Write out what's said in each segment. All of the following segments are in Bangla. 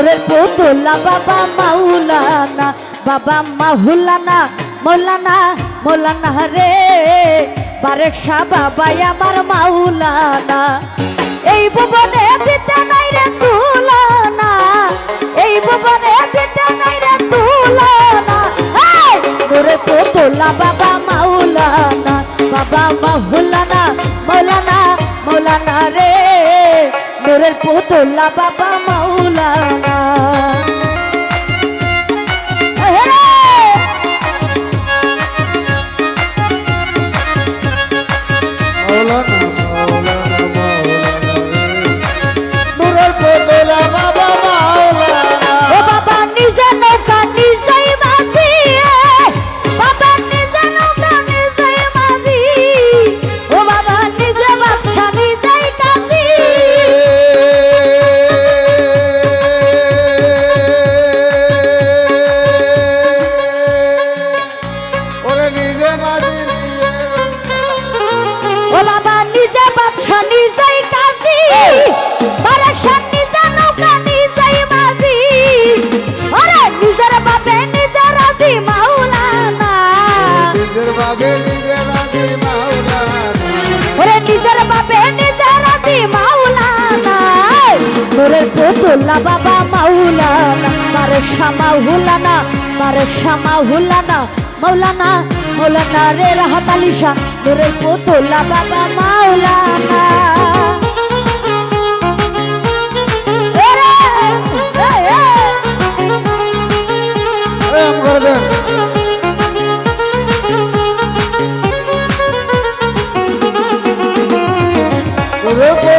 নূরের পুতুলা বাবা মাওলানা, বাবা মাহুলানা মৌলানা মৌলানা রে। বারেক শাহ বাবাই আমার মাওলানা। এই ভুবনে দিতে নাই রে তুলনা, এই ভুবনে দিতে নাই রে তুলনা! নূরের পুতুলা বাবা মাওলানা, বাবা মাহুলানা মৌলানা মৌলানা রে। নূরের পুতুলা বাবা মাওলানা। ও বাবা নিজে বাচ্চা নিজেই কাজী। বারাকশান নিজে নৌকা নিজেই মাঝি। ওরে নিজের বাপে নিজে রাজি মাওলানা। নিজের বাবে নিজে রাজি মাওলানা। ওরে নিজের বাপে নিজে রাজি মাওলানা। পুতুল্লা বাবা শামা বারেক শামা হুলানা মাওলানা মাওলানা রে রাহাত আলিশা নূরের পুতুল্লা বাবা মাওলানা এ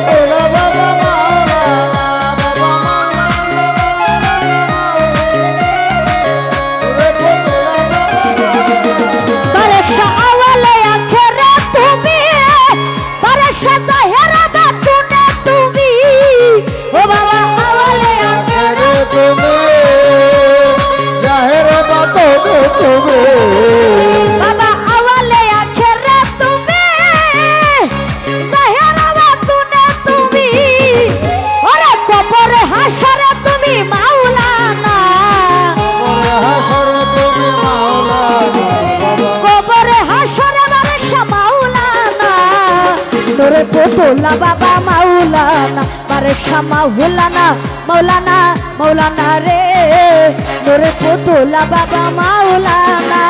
তোরে পোতোলা বাবা মাওলানা বারেক শাহ মাওলানা মাওলানা মাওলানা রে। তোরে পোতোলা বাবা মাওলানা।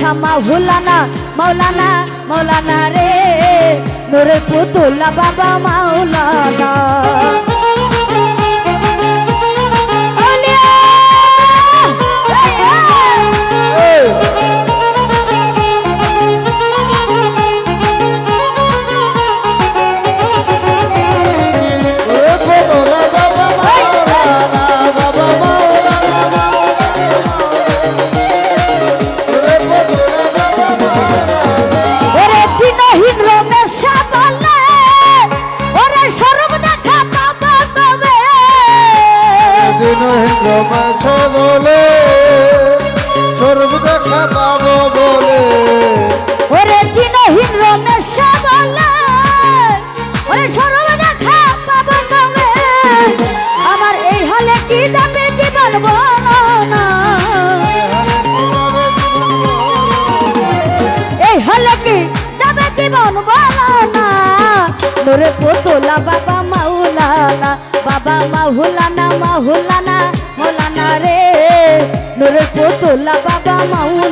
শামা হুলানা মাওলানা মাওলানা রে। নোরে পুতুলা বাবা মাওলানা। মাঝে বলে সর্ব দেখা পাবো বলে। আমার এই হালে কি যাবে জীবন বলো এই হালে কি যাবে জীবন বলো না। ওরে পুতুলা বাবা মাওলানা বাবা মাহুলানা মাহুলানা। মৌলানা রে নুরের পুতুলা বাবা মাহুলা